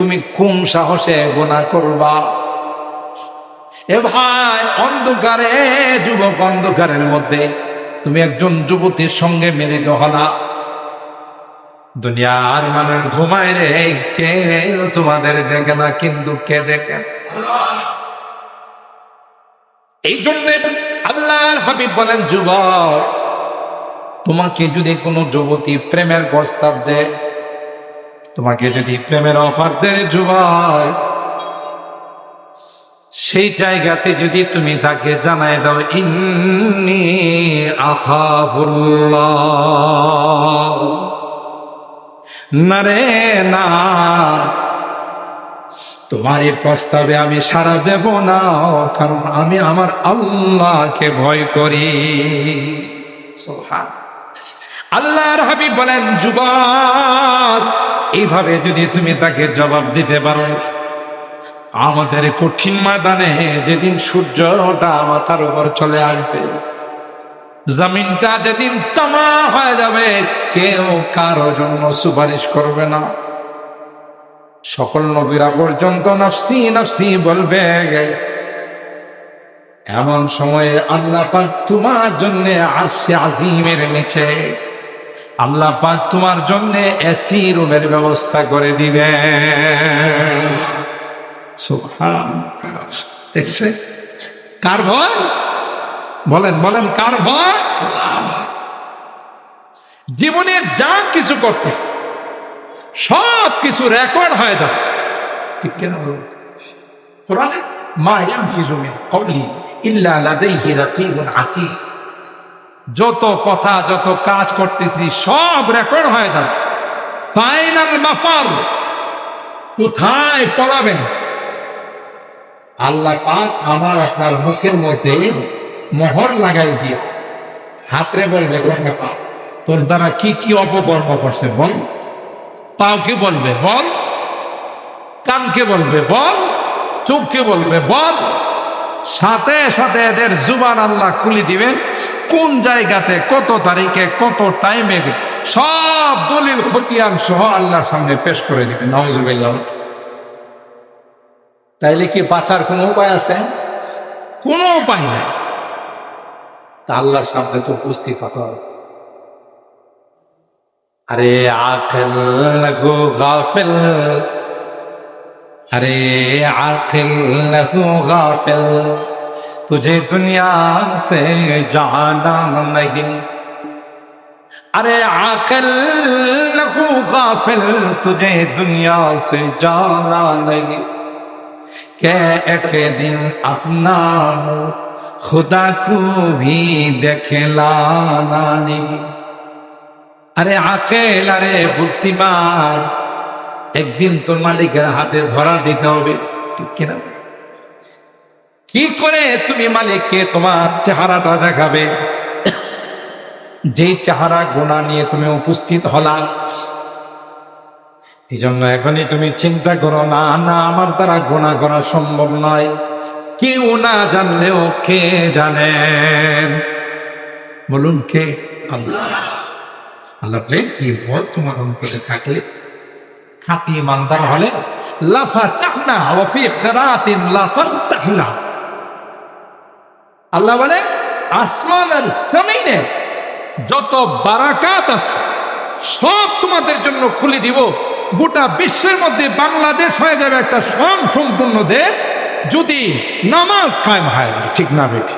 তুমি কোন সাহসে গোনা করবা। এ ভাই, অন্ধকারে, যুবক অন্ধকারের মধ্যে তুমি একজন যুবতীর সঙ্গে মিলিত হলা। দুনিয়ার মানুষ ঘুমায় রে কে তোমাদের দেখে না, কিন্তু কে দেখে? এই জন্য আল্লাহর হাবিব বলেন, যুবক, তোমাকে যদি কোনো যুবতী প্রেমের প্রস্তাব দেয় তোমাকে যদি প্রেমের অফার দেয় যুবক সেই জায়গাতে যদি তুমি তাকে জানাই দাও, ইন্নি আখাফুল্লাহ। না রে, না। তোমার এই প্রস্তাবে আমি সারা দেব না, কারণ আমি আমার আল্লাহকে ভয় করি। সুবহান। আল্লাহর হাবিব বলেন, যুবক, এইভাবে যদি তুমি তাকে জবাব দিতে পারো, আমাদের কঠিন ময়দানে যেদিন সূর্যটা মাথার উপর চলে আসবে, জমিনটা যেদিন তামা হয়ে যাবে, কেউ কারও জন্য সুপারিশ করবে না। সকল নবীরা পর্যন্ত নফসি নফসি বলবে, এমন সময়ে আল্লাহ তোমার জন্য আসছে আজিমের নিচে আল্লাহ পাক তোমার জন্য এসি রুমের ব্যবস্থা করে দিবে দেখছে? কার ভয় বলেন বলেন কার ভয় জীবনে যা কিছু করতেছে, সব কিছু রেকর্ড হয়ে যাচ্ছে। ঠিক কেন কোরআনে, মা ইয়ানফিজু মিন কওলি ইল্লা লাদাইহি রাকিবুন যত কথা, যত কাজ করতেছি, সব রেকর্ড হয়ে যাচ্ছে। ফাইনাল মাফার কোথায় পড়াবেন? আল্লাহ পাক আমার আপনার মুখের মধ্যে মোহর লাগাই দিয়ে হাতরে বলবে তোর দ্বারা কি কি অপকর্ম করছে বল? পাওকে বলবে বল? কানকে বলবে বল? চোখকে বলবে বল? সাথে সাথে এদের জুবান আল্লাহ খুলি দিবেন। কোন জায়গাতে কত তারিখে কত টাইমে সব দলিল খতিয়ান সহ আল্লাহর সামনে পেশ করে দেবে নওয়াজুবিল্লাহ তাইলে কি বাঁচার কোনো উপায় আছে? কোনো উপায় নাই। তা আল্লাহর সামনে তো উপস্থিত হতে আরে আখেল নাকু গাফেল। আরে আখেল নাকু গাফেল। तुझे दुनिया से जाना नहीं अरे आकल लहू गाफिल तुझे दुनिया से जाना नहीं के एक दिन अपना खुदा को भी देखलाना नहीं আরে আকেল আরে বুদ্ধিমান একদিন তোর মালিকের হাতে ধরা দিতে হবে ঠিক কিনা কি করে তুমি মালিককে তোমার চেহারাটা দেখাবে? যেই চেহারা গোনা নিয়ে তুমি উপস্থিত হলা এই জন্য এখনই তুমি চিন্তা করো, না না, আমার দ্বারা গোনা করা সম্ভব নয়। কেউ না জানলেও কে জানেন বলুন, কে? আল্লাহ। আল্লাহ বলে এই ভয় তোমার অন্তরে থাকলে খাঁটি ইমানদার হলে, লাফা তাহনা লাফা তাহনা আল্লাহ বলে, আসমান আর জমিনে যত বারাকাত আছে, সব তোমাদের জন্য খুলে দিব। গোটা বিশ্বের মধ্যে বাংলাদেশ হয়ে যাবে একটা স্বয়ং সম্পূর্ণ দেশ। যদি নামাজ কায়েম হয়ে, ঠিক না বেটি